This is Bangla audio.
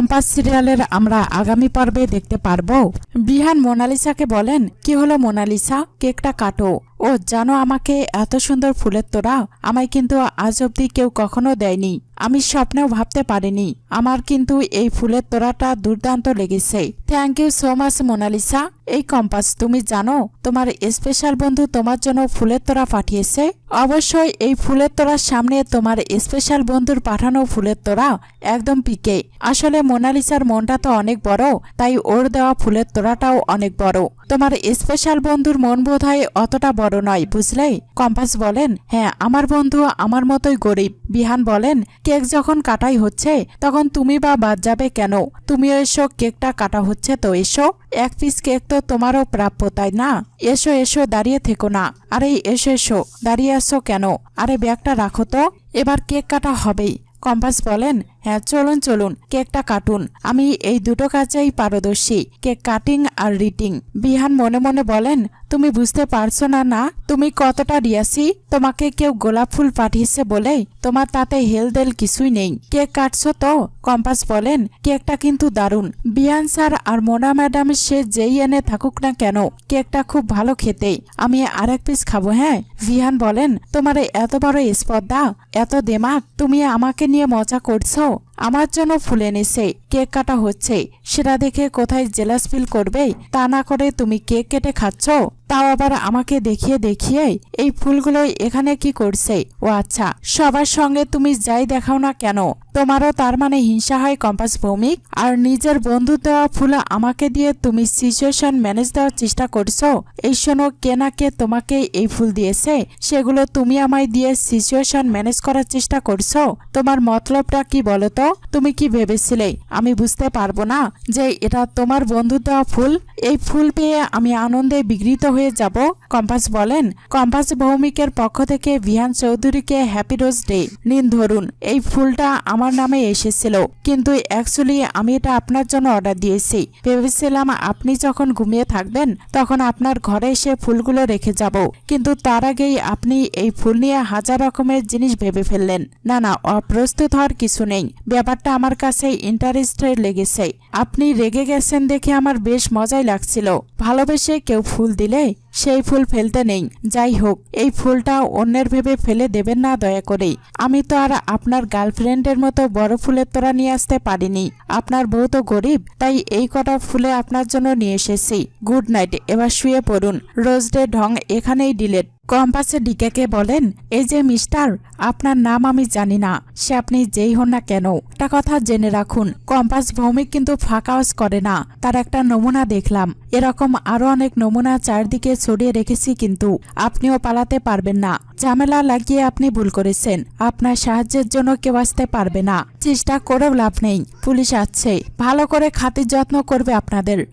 কম্পাস সিরিয়ালের আমরা আগামী পর্বে দেখতে পারব। বিহান মোনালিসাকে বলেন, কি হলো মোনালিসা? কেকটা কাটো। ও, জানো আমাকে এত সুন্দর ফুলের তোড়া, আমায় কিন্তু আজ অব্দি কেউ কখনো দেয়নি। আমি স্বপ্নেও ভাবতে পারিনি, আমার কিন্তু এই ফুলের তোড়াটা দুর্দান্ত লেগেছে। Thank you so much Monalisa. এই কম্পাস, তুমি জানো, তোমার স্পেশাল বন্ধু তোমার জন্য ফুলের তোড়া পাঠিয়েছে। অবশ্যই এই ফুলের তোড়ার সামনে তোমার স্পেশাল বন্ধুর পাঠানো ফুলের তোড়া একদম পিকে। আসলে মোনালিসার মনটা তো অনেক বড়, তাই ওর দেওয়া ফুলের তোড়াটাও অনেক বড়। তোমার স্পেশাল বন্ধুর মন বোধ হয় অতটা নয় বুঝলে কম্পাস বলেন হ্যাঁ আমার বন্ধু আমার মতোই গরিব। বিহান বলেন, কেক যখন কাটাই হচ্ছে, তখন তুমি বা বাদ যাবে কেন? তুমিও এসো, কেকটা কাটা হচ্ছে তো এসো। এক পিস কেক তো তোমারও প্রাপ্য, তাই না? এসো এসো, দাঁড়িয়ে থেকো না। আরে, এসো এসো, দাঁড়িয়ে আসো কেন? আরে, ব্যাগটা রাখো তো। এবার কেক কাটা হবেই। কম্পাস বলেন হ্যাঁ চলুন চলুন, কেকটা কাটুন। আমি এই দুটো কাজেই পারদর্শী, কেক কাটিং আর রিটিং। বিহান মনে মনে বলেন, তুমি বুঝতে পারছ না না? তুমি কতটা রিয়াসি? তোমাকে কেউ গোলাপ ফুল পাঠিয়েছে বলে? তোমার তাতে হেলদেল কিছুই নেই। কেক কাটছো তো? কম্পাস বলেন, কেকটা কিন্তু দারুণ। বিহান স্যার আর মোনা ম্যাডাম সে যেই এনে থাকুক না কেন, কেকটা খুব ভালো খেতে। আমি আরেক পিস খাব হ্যাঁ? ভিহান বলেন, তোমার এত বড় স্পর্ধা, এত দেমাক, তুমি আমাকে নিয়ে মজা করছ? know. আমার জন্য ফুল এনেছে, কেক কাটা হচ্ছে, সেটা দেখে কোথায় জেলাস ফিল করবে? তা না করে তুমি কেক কেটে খাচ্ছ? তাও আবার আমাকে দেখিয়ে দেখিয়ে এই ফুলগুলো এখানে কি করছে? ও আচ্ছা সবার সঙ্গে তুমি যাই দেখাও না কেন? তোমারও তার মানে হিংসা হয় কম্পাস ভৌমিক? আর নিজের বন্ধু দেওয়া ফুল আমাকে দিয়ে তুমি সিচুয়েশন ম্যানেজ দেওয়ার চেষ্টা করছ? এই শোনো, কে না কে তোমাকে এই ফুল দিয়েছে? সেগুলো তুমি আমায় দিয়ে সিচুয়েশন ম্যানেজ করার চেষ্টা করছ? তোমার মতলবটা কি বলো তো? তুমি কি ভেবেছিলে? আমি বুঝতে পারব না যে এটা তোমার বন্ধু দেওয়া ফুল। এই ফুল পেয়ে আমি আনন্দে বিগৃহীত হয়ে যাব, কম্পাস বলেন। কম্পাস ভৌমিকের পক্ষ থেকে ভিহান চৌধুরীকে হ্যাপি রোজ ডে। নিন ধরুন, এই ফুলটা আমার নামে এসেছিল, কিন্তু অ্যাকচুয়ালি আমি এটা আপনার জন্য অর্ডার দিয়েছি। ভেবেছিলাম আপনি যখন ঘুমিয়ে থাকবেন, তখন আপনার ঘরে এসে ফুলগুলো রেখে যাব। কিন্তু তার আগেই আপনি এই ফুল নিয়ে হাজার রকমের জিনিস ভেবে ফেললেন। না না, অপ্রস্তুত হওয়ার কিছু নেই। ব্যাপারটা আমার কাছে ইন্টারেস্টেড লেগেছে। আপনি রেগে গেছেন দেখে আমার বেশ মজাই লাগছিল। ভালোবেসে কেউ ফুল দিলে সেই ফুল ফেলতে নেই। যাই হোক, এই ফুলটা অন্যের ভেবে ফেলে দেবেন না দয়া করে। আমি তো আর আপনার গার্লফ্রেন্ডের মতো বড় ফুলের তোরা নিয়ে আসতে পারিনি। আপনার বউ তো গরিব, তাই এই কটা ফুলে আপনার জন্য নিয়ে এসেছি। গুড নাইট, এবার শুয়ে পড়ুন। রোজ ডে ঢং এখানেই ডিলেট। কম্পাসে ডিকেকে বলেন, এই যে মিস্টার, আপনার নাম আমি জানি না, সে আপনি যেই হন না কেন? একটা কথা জেনে রাখুন, কম্পাস ভৌমিক কিন্তু ফাঁকাওয়াজ করে না, তার একটা নমুনা দেখলাম। এরকম আরও অনেক নমুনা চারদিকে ছড়িয়ে রেখেছি কিন্তু, আপনিও পালাতে পারবেন না। ঝামেলা লাগিয়ে আপনি ভুল করেছেন, আপনার সাহায্যের জন্য কেউ আসতে পারবে না। চেষ্টা করেও লাভ নেই, পুলিশ আসছে। ভালো করে খাতির যত্ন করবে আপনাদের।